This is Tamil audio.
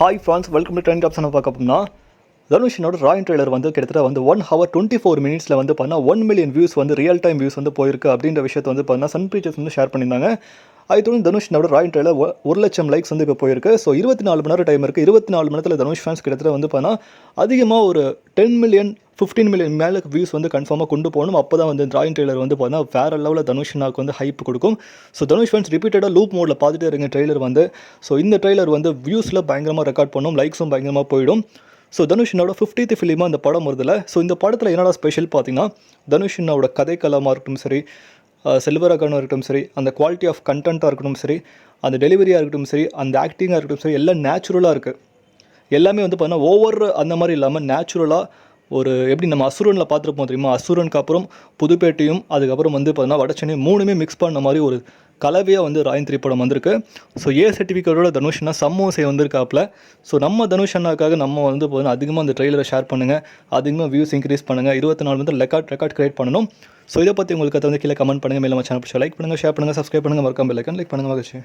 Hi friends welcome to trend option பார்க்க போனா தனுஷினோட ராயன் ட்ரெய்லர் வந்து கிட்டத்தட்ட வந்து ஒன் ஹவர் டுவெண்ட்டி ஃபோர் மினிட்ஸில் வந்து பார்த்தா ஒன் மில்லியன் வியூஸ் வந்து ரியல் டைம் வியூஸ் வந்து போயிருக்கு அப்படின்ற விஷயத்தை வந்து பார்த்தீங்கன்னா சன் பீச்சர்ஸ் வந்து ஷேர் பண்ணியிருந்தாங்க. அதுவும் தனுஷினோட ராயன் ட்ரெய்லர் ஒரு லட்சம் லைக்ஸ் வந்து இப்போ போயிருக்கு. ஸோ இருபத்தி நாலு மணி நேரம் டைம் இருக்குது இருபத்தி நாலு மணி நேரத்தில் தனுஷ் ஃபேன்ஸ் கிட்டத்தட்ட வந்து பார்த்தா அதிகமாக ஒரு டென் மில்லியன் ஃபிஃப்டீன் மில்லியன் மேலே வியூஸ் வந்து கன்ஃபார்மாக கொண்டு போகணும். அப்போ தான் வந்து ட்ராயிங் ட்ரெய்லர் வந்து பார்த்தீங்கன்னா வேறு லெவலில் தனுஷ்னாக்கு வந்து ஹைப் கொடுக்கும். ஸோ தனுஷ் ஃபேன்ஸ் ரிப்பீட்டடாக லூப் மோடில் பார்த்துட்டே இருங்க ட்ரெய்லர் வந்து. ஸோ இந்த ட்ரெய்லர் வந்து வியூஸில் பயங்கரமாக ரெக்கார்ட் பண்ணும் லைக்ஸும் பயங்கரமாக போயிடும். ஸோ தனுஷினோட ஃபிஃப்டித்து ஃபிலிமாக இந்த படம் வருதில்ல ஸோ இந்த படத்தில் என்னடா ஸ்பெஷல் பார்த்தீங்கன்னா தனுஷினோட கதைக்களமாக இருக்கட்டும் சரி செல்வராகனும் இருக்கட்டும் சரி அந்த குவாலிட்டி ஆஃப் கண்டென்ட்டாக இருக்கட்டும் சரி அந்த டெலிவரியாக இருக்கட்டும் சரி அந்த ஆக்டிங்காக இருக்கட்டும் சரி எல்லாம் நேச்சுரலாக இருக்குது எல்லாமே வந்து பார்த்தீங்கன்னா ஓவர் அந்த மாதிரி இல்லாமல் நேச்சுரலாக ஒரு எப்படி நம்ம அசுரனில் பார்த்துருப்போம் தெரியுமா? அசுரனுக்கு அப்புறம் புதுப்பேட்டையும் அதுக்கப்புறம் வந்து பார்த்தீங்கன்னா வடச்சென்னை மூணுமே மிக்ஸ் பண்ண மாதிரி ஒரு கலவையாக வந்து ராயன் திரைப்படம் வந்திருக்கு. ஸோ ஏ சர்டிஃபிகேட்டோட தனுஷ்னா சம்மோசை வந்திருக்காப்புல. ஸோ நம்ம தனுஷ் அண்ணாக்காக நம்ம வந்து பார்த்தீங்கன்னா அதிகமாக அந்த ட்ரெயிலரை ஷேர் பண்ணுங்கள் அதிகமாக வியூஸ் இன்க்ரீஸ் பண்ணுங்கள் இருபத்தி நாலு வந்து ரெக்கார்ட் ரெக்கார்ட் கிரியேட் பண்ணணும். ஸோ இதை பற்றி உங்களுக்கு அதை வந்து கீழே கமெண்ட் பண்ணுங்கள் மேலே சேனல் லைக் பண்ணுங்கள் ஷேர் பண்ணுங்கள் சப்ஸ்கிரைப் பண்ணுங்கள் மறக்காமல் லைக் பண்ணுங்கள் மகிழ்ச்சி.